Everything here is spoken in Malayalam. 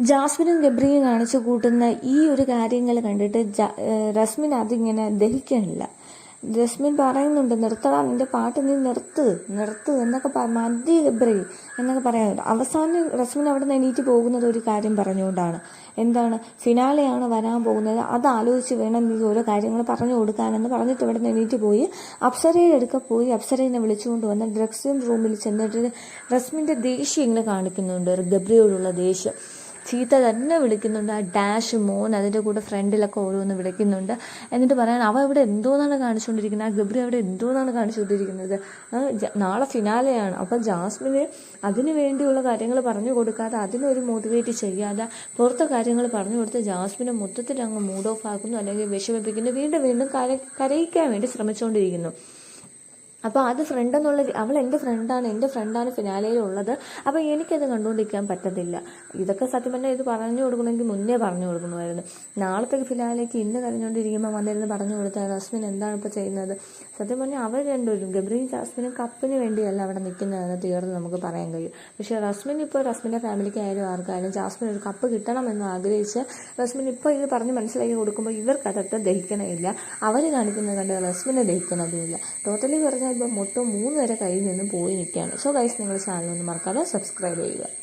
ജാസ്മിനും ഗബ്രിയും കാണിച്ചു കൂട്ടുന്ന ഈ ഒരു കാര്യങ്ങൾ കണ്ടിട്ട് റസ്മിൻ അതിങ്ങനെ ദഹിക്കണില്ല. ജസ്മിൻ പറയുന്നുണ്ട് നിർത്തടാ നിന്റെ പാട്ട് നീ നിർത്ത് നിർത്ത് എന്നൊക്കെ മതി ഗബ്രി എന്നൊക്കെ പറയാനുണ്ട് അവസാനം റസ്മിൻ അവിടെ നിന്ന് എണീറ്റ് പോകുന്നത് ഒരു കാര്യം പറഞ്ഞുകൊണ്ടാണ്. എന്താണ്? ഫിനാലെയാണ് വരാൻ പോകുന്നത്. അത് ആലോചിച്ച് വേണം നീ ഓരോ കാര്യങ്ങൾ പറഞ്ഞു കൊടുക്കാനെന്ന് പറഞ്ഞിട്ട് ഇവിടെ നിന്ന് എണീറ്റ് പോയി. അപ്സരയുടെ അടുക്ക പോയി. അപ്സരയെ വിളിച്ചുകൊണ്ട് വന്ന് ഡ്രഗ്സിൻ റൂമിൽ ചെന്നിട്ട് റസ്മിന്റെ ദേഷ്യം ഇങ്ങനെ കാണിക്കുന്നുണ്ട് ഗബ്രിയോടുള്ള ദേഷ്യം. ചീത്ത തന്നെ വിളിക്കുന്നുണ്ട്. ആ ഡാഷ് മോൻ അതിന്റെ കൂടെ ഫ്രണ്ടിലൊക്കെ ഓരോന്ന് വിളിക്കുന്നുണ്ട്. എന്നിട്ട് പറയാൻ അവ ഇവിടെ എന്തോന്നാണ് കാണിച്ചുകൊണ്ടിരിക്കുന്നത് ആ ഗബ്രി അവിടെ എന്തോന്നാണ് കാണിച്ചുകൊണ്ടിരിക്കുന്നത് നാളെ ഫിനാലെയാണ്. അപ്പം ജാസ്മിന് അതിന് വേണ്ടിയുള്ള കാര്യങ്ങൾ പറഞ്ഞു കൊടുക്കാതെ അതിനൊരു മോട്ടിവേറ്റ് ചെയ്യാതെ പുറത്തെ കാര്യങ്ങൾ പറഞ്ഞു കൊടുത്ത് ജാസ്മിനെ മൊത്തത്തിൽ അങ്ങ് മൂഡ് ഓഫ് ആക്കുന്നു അല്ലെങ്കിൽ വിഷമിപ്പിക്കുന്നു വീണ്ടും വീണ്ടും കര കരയിക്കാൻ വേണ്ടി ശ്രമിച്ചുകൊണ്ടിരിക്കുന്നു അപ്പോൾ അത് ഫ്രണ്ട് എന്നുള്ള അവൾ എന്റെ ഫ്രണ്ടാണ് എന്റെ ഫ്രണ്ടാണ് ഫിനാലയിൽ ഉള്ളത് അപ്പോൾ എനിക്കത് കണ്ടുകൊണ്ടിരിക്കാൻ പറ്റത്തില്ല. ഇതൊക്കെ സത്യം പറഞ്ഞാൽ ഇത് പറഞ്ഞു കൊടുക്കണമെങ്കിൽ മുന്നേ പറഞ്ഞു കൊടുക്കണമായിരുന്നു. നാളത്തെ ഫിനാലേക്ക് ഇന്ന് കരഞ്ഞുകൊണ്ടിരിക്കുമ്പോൾ വന്നിരുന്ന് പറഞ്ഞു കൊടുത്താൽ റസ്മിൻ എന്താണ് ഇപ്പോൾ ചെയ്യുന്നത്? സത്യം പറഞ്ഞാൽ അവർ രണ്ടുപേരും ഗബ്രീൻ ജാസ്മിനും കപ്പിന് വേണ്ടിയല്ല അവിടെ നിൽക്കുന്നതെന്ന് തീർന്ന് നമുക്ക് പറയാൻ കഴിയും. പക്ഷേ റസ്മിൻ ഇപ്പോൾ റസ്മിന്റെ ഫാമിലിക്കായാലും ആർക്കായാലും ജാസ്മിൻ ഒരു കപ്പ് കിട്ടണമെന്ന് ആഗ്രഹിച്ച് റസ്മിൻ ഇപ്പോൾ ഇത് പറഞ്ഞ് മനസ്സിലാക്കി കൊടുക്കുമ്പോൾ ഇവർക്കതൊക്കെ ദഹിക്കണമില്ല. അവർ കാണിക്കുന്നത് കണ്ട് റസ്മിനെ ദഹിക്കണതുമില്ല. ടോട്ടലി പറഞ്ഞാൽ ഇപ്പോൾ മൊത്തം മൂന്ന് വരെ കയ്യിൽ നിന്ന് പോയി നിൽക്കുകയാണ്. സോ ഗൈസ് നിങ്ങൾ ചാനൽ ഒന്ന് മറക്കാതെ സബ്സ്ക്രൈബ് ചെയ്യുക.